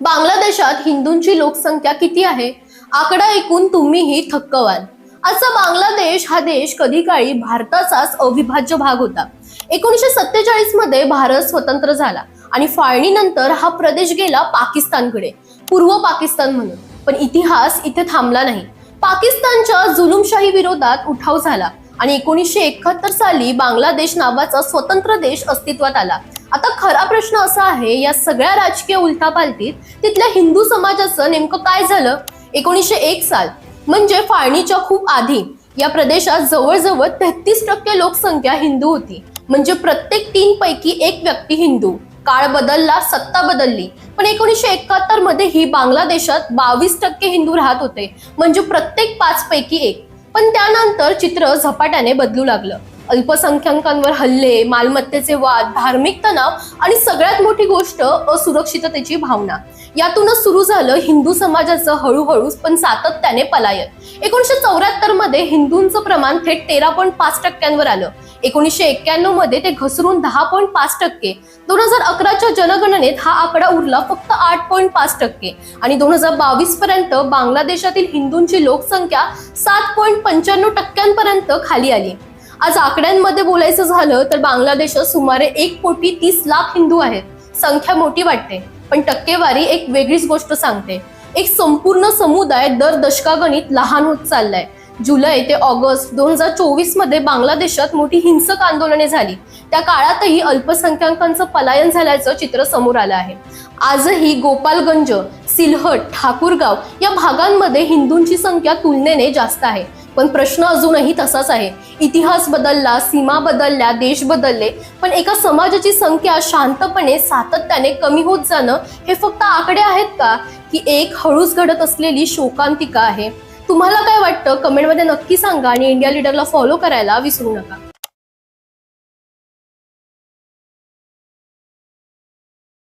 बांगलादेशात हिंदूंची लोकसंख्या किती आहे? आकडा ऐकून तुम्हीही थक्क व्हाल बांगलादेश हा देश कधी काळी भारताचाच अविभाज्य भाग होता. एकोणीसशे सत्तेचाळीसमध्ये भारत स्वतंत्र झाला आणि फाळणीनंतर हा प्रदेश गेला पाकिस्तानकडे. पूर्व पाकिस्तान म्हणून. पण इतिहास इथे थांबला नाही. पाकिस्तानच्या जुलुमशाही विरोधात उठाव झाला आणि एकोणीसशे एकाहत्तर साली बांगलादेश नावाचा स्वतंत्र देश अस्तित्वात आला. आता खरा प्रश्न असा आहे या सगळ्या राजकीय उलथापालटीत तिथल्या हिंदू समाजाचं नेमकं काय झालं? एकोणीसशे एक साल म्हणजे फाळणीच्या खूप आधी या प्रदेशात जवळजवळ तेहतीस टक्के लोकसंख्या हिंदू होती. म्हणजे प्रत्येक तीन पैकी एक व्यक्ती हिंदू. काळ बदलला सत्ता बदलली. पण एकोणीसशे एकाहत्तरमध्ये ही बांगलादेशात बावीस टक्के हिंदू राहत होते. म्हणजे प्रत्येक पाच पैकी एक. पण त्यानंतर चित्र झपाट्याने बदलू लागलं. अल्पसंख्याकांवर हल्ले मालमत्तेचे वाद धार्मिक तणाव आणि सगळ्यात मोठी गोष्ट असुरक्षिततेची भावना. यातूनच सुरू झालं हिंदू समाजाचं हळूहळू पण सातत्याने पलायन. एकोणीसशे चौऱ्याहत्तरमध्ये हिंदूंचं प्रमाण थेट तेरा पॉईंट पाच टक्क्यांवर आलं. एकोणीसशे एक्क्याण्णवमध्ये ते घसरून दहा पॉईंट पाच टक्के. दोन हजार अकराच्या जनगणनेत हा आकडा उरला फक्त आठ पॉईंट पाच टक्के. आणि दोन हजार बावीस पर्यंत बांगलादेशातील हिंदूंची लोकसंख्या सात पॉईंट पंच्याण्णव टक्क्यांपर्यंत खाली आली. आज आकड्यांमध्ये बोलायचं झालं तर बांगलादेशात सुमारे एक कोटी तीस लाख हिंदू आहेत. संख्या मोठी वाटते पण टक्केवारी एक वेगळीच गोष्ट सांगते. एक संपूर्ण समुदाय दर दशकागणित लहान होत चाललाय. जुलै ते ऑगस्ट दोन हजार चोवीसमध्ये बांगलादेशात मोठी हिंसक आंदोलने झाली. त्या काळातही अल्पसंख्याकांचं पलायन झाल्याचं चित्र समोर आलं आहे. आजही गोपालगंज सिलहट ठाकूरगाव या भागांमध्ये हिंदूंची संख्या तुलनेने जास्त आहे. पण प्रश्न अजूनही तसाच आहे. इतिहास बदलला सीमा बदलल्या देश बदलले पण एका समाजाची संख्या शांतपणे सातत्याने कमी होत जाणं हे फक्त आकडे आहेत का? की एक हळूच घडत असलेली शोकांतिका आहे. तुम्हाला काय वाटतं? कमेंटमध्ये नक्की सांगा आणि इंडिया लीडरला फॉलो करायला विसरू नका.